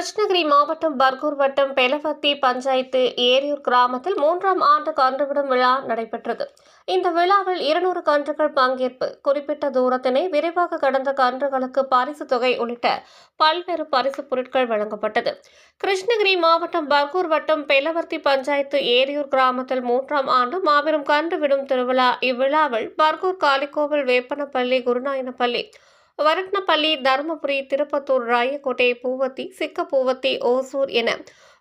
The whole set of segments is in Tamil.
கிருஷ்ணகிரி மாவட்டம் பர்கூர் வட்டம் பெலவத்தி பஞ்சாயத்து ஏரியூர் கிராமத்தில் மூன்றாம் ஆண்டு கன்றுவிடும் விழா நடைபெற்றது. இந்த விழாவில் இருநூறு கன்றுகள் பங்கேற்பு குறிப்பிட்ட தூரத்தினை விரைவாக கடந்த கன்றுகளுக்கு பரிசு தொகை உள்ளிட்ட பல்வேறு பரிசு பொருட்கள் வழங்கப்பட்டது. கிருஷ்ணகிரி மாவட்டம் பர்கூர் வட்டம் பெலவர்த்தி பஞ்சாயத்து ஏரியூர் கிராமத்தில் மூன்றாம் ஆண்டு மாபெரும் கன்று விடும் திருவிழா. இவ்விழாவில் பர்கூர் காளிக்கோவில் வேப்பனப்பள்ளி குருநாயனப்பள்ளி வரட்னப்பள்ளி தருமபுரி திருப்பத்தூர் ராயக்கோட்டை பூவத்தி சிக்கப்பூவத்தி ஓசூர் என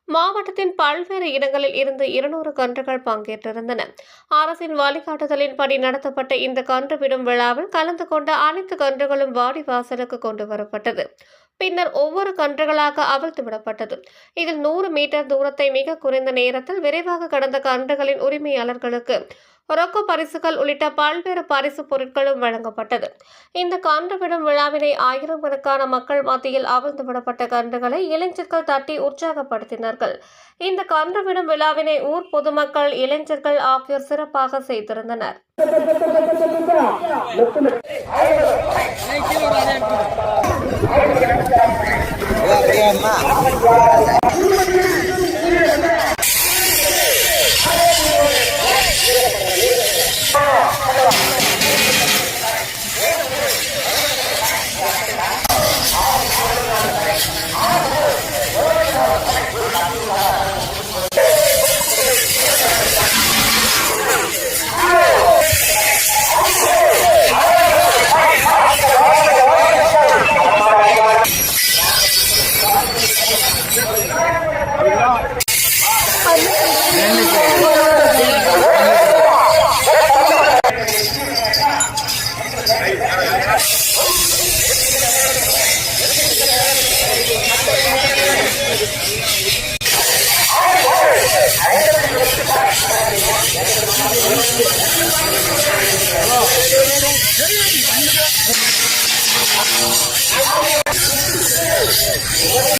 மாவட்டத்தின் பல்வேறு இடங்களில் இருந்து இருநூறு கன்றுகள் பங்கேற்றிருந்தன. அரசின் வழிகாட்டுதலின்படி நடத்தப்பட்ட இந்த கன்று விடும் விழாவில் கலந்து கொண்ட அனைத்து கன்றுகளும் வாடி வாசலுக்கு கொண்டு வரப்பட்டது. பின்னர் ஒவ்வொரு கன்றுகளாக அவிழ்த்து விடப்பட்டது. இதில் நூறு மீட்டர் தூரத்தை மிக குறைந்த நேரத்தில் விரைவாக கடந்த கன்றுகளின் உரிமையாளர்களுக்கு ரொக்க பரிசுகள் உள்ளிட்ட பல்வேறு பரிசு பொருட்களும் வழங்கப்பட்டது. இந்த கன்று விடும் விழாவினை ஆயிரக்கணக்கான மக்கள் மத்தியில் அவிழ்ந்து விடப்பட்ட கன்றுகளை இளைஞர்கள் தட்டி உற்சாகப்படுத்தினார்கள். இந்த கன்று விடும் விழாவினை ஊர் பொதுமக்கள் இளைஞர்கள் ஆகியோர் சிறப்பாக செய்திருந்தனர். அப்படியாம்மா